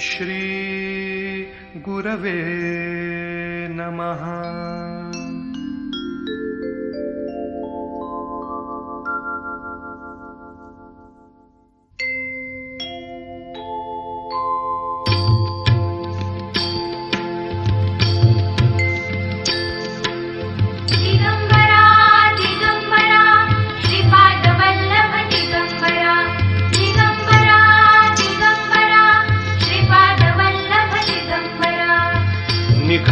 श्री गुरवे नमः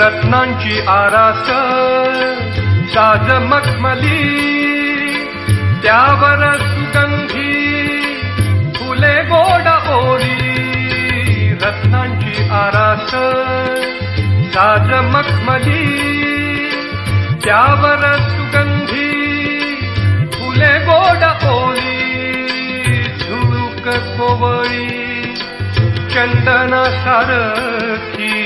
रत्नांची आरास साज मखमली त्यावर सुगंधी फुले गोड ओरी. रत्नांची आरास साज मखमली त्यावर सुगंधी फुले गोड ओरी. झुळूक कोवळी चंदना सारखी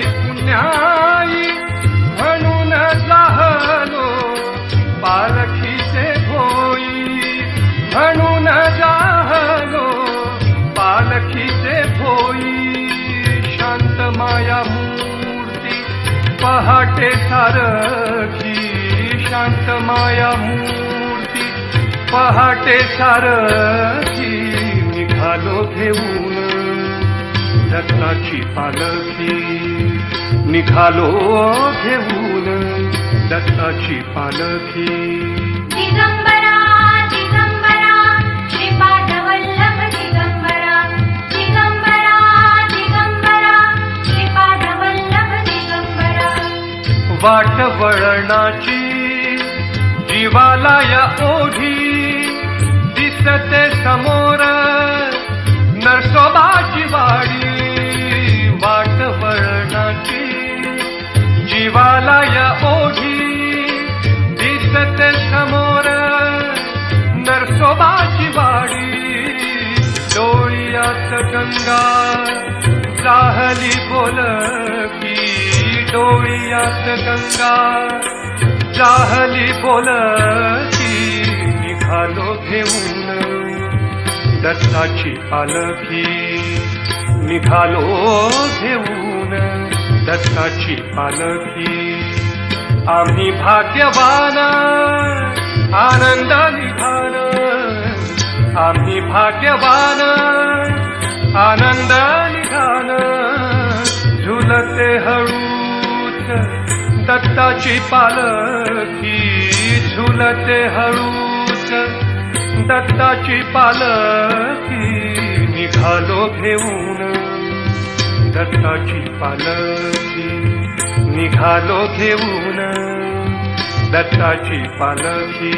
पुण्याई म्हणून जाहलो पालखीचे भोई म्हणून जाहलो पालखीचे भोई. शांत माया मूर्ती पहाटे सारखी शांत माया मूर्ती पहाटे सारखी निघालो घेऊन रत्नाची पालखी. निघालो घेऊन दत्ताची पालखी. दिगंबरा दिगंबरा श्रीपादवल्लभ दिगंबरा दिगंबरा दिगंबरा श्रीपादवल्लभ दिगंबरा वाट वळणाची जीवाला या ओढी. दिसते समोर नरसोबाची वाडी. प्रलय ओढी दिसत समोर नरसोबाची वाडी. डोळ्यात गंगा चाहली बोल की डोळ्यात गंगा चाहली बोल की निघालो घेऊन दत्ताची पालखी निघालो घेऊन दत्ताची पालखी. आम्ही भाग्यवान आनंद भान आम्ही भाग्यवान आनंद घान झुलते हळूच दत्ताची पालखी. झुलते हळूच दत्ताची पालखी. निघालो घेऊन. दत्ताची पालखी निघालो घेऊन दत्ताची पालखी.